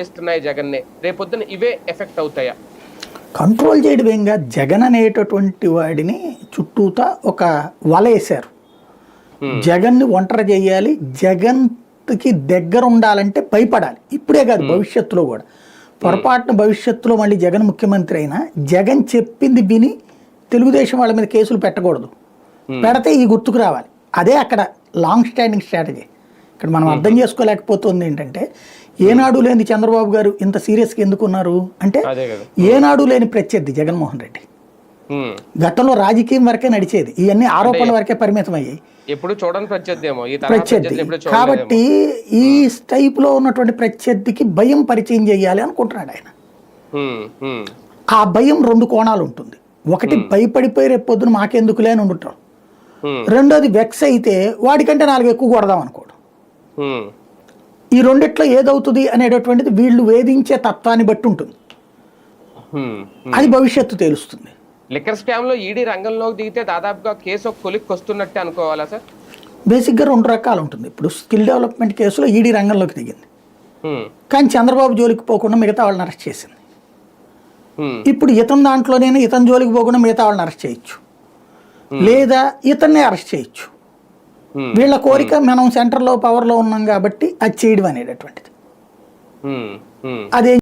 చేస్తున్నాయి జగన్నే. రేపొద్దున ఇవే ఎఫెక్ట్ అవుతాయా? కంట్రోల్ చేయడం ఏంగా జగన్ అనేటటువంటి వాడిని చుట్టూతా ఒక వల వేశారు. జగన్ని ఒంటరి చేయాలి జగన్కి దగ్గర ఉండాలంటే భయపడాలి. ఇప్పుడే కాదు భవిష్యత్తులో కూడా. పొరపాటున భవిష్యత్తులో మళ్ళీ జగన్ ముఖ్యమంత్రి అయినా జగన్ చెప్పింది విని తెలుగుదేశం వాళ్ళ మీద కేసులు పెట్టకూడదు. పెడితే ఈ గుర్తుకు రావాలి. అదే అక్కడ లాంగ్ స్టాండింగ్ స్ట్రాటజీ ఇక్కడ మనం అర్థం చేసుకోలేకపోతుంది ఏంటంటే ఏనాడు లేని చంద్రబాబు గారు ఇంత సీరియస్గా ఎందుకున్నారు అంటే ఏనాడు లేని ప్రత్యర్థి జగన్మోహన్ రెడ్డి. గతంలో రాజకీయం వరకే నడిచేది. ఇవన్నీ ఆరోపణల వరకే పరిమితం అయ్యాయి ఎప్పుడు చూడని ప్రత్యర్థి ప్రత్యర్థి. కాబట్టి ఈ టైప్లో ఉన్నటువంటి ప్రత్యర్థికి భయం పరిచయం చేయాలి అనుకుంటున్నాడు ఆయన. ఆ భయం రెండు కోణాలు ఉంటుంది. ఒకటి భయపడిపోయి రేపు పొద్దున మాకెందుకులే అని ఉండటం. రెండోది వెక్స్ అయితే వాడికంటే నాలుగు ఎక్కువ కొడదాం అనుకోవడం ఈ రెండిట్లో ఏదవుతుంది అనేటటువంటిది వీళ్ళు వేధించే తత్వాన్ని బట్టి ఉంటుంది. అది భవిష్యత్తు తెలుస్తుంది. లిక్కర్ స్కామ్లో ఈడీ రంగంలోకి దిగితే దాదాపుగా కేసు ఒక కొలిక్కి వస్తున్నట్టే అనుకోవాలా సార్? బేసిక్గా రెండు రకాలు ఉంటుంది. ఇప్పుడు స్కిల్ డెవలప్మెంట్ కేసులో ఈడీ రంగంలోకి దిగింది. కానీ చంద్రబాబు జోలికి పోకుండా మిగతా వాళ్ళని అరెస్ట్ చేసింది. ఇప్పుడు ఇతని దాంట్లోనే ఇతని జోలికి పోకుండా మిగతా వాళ్ళని అరెస్ట్ చేయొచ్చు. లేదా ఇతన్నే అరెస్ట్ చేయొచ్చు. వీళ్ళ కోరిక మనం సెంటర్లో పవర్లో ఉన్నాం కాబట్టి అది చేయడం అనేటటువంటిది. అదే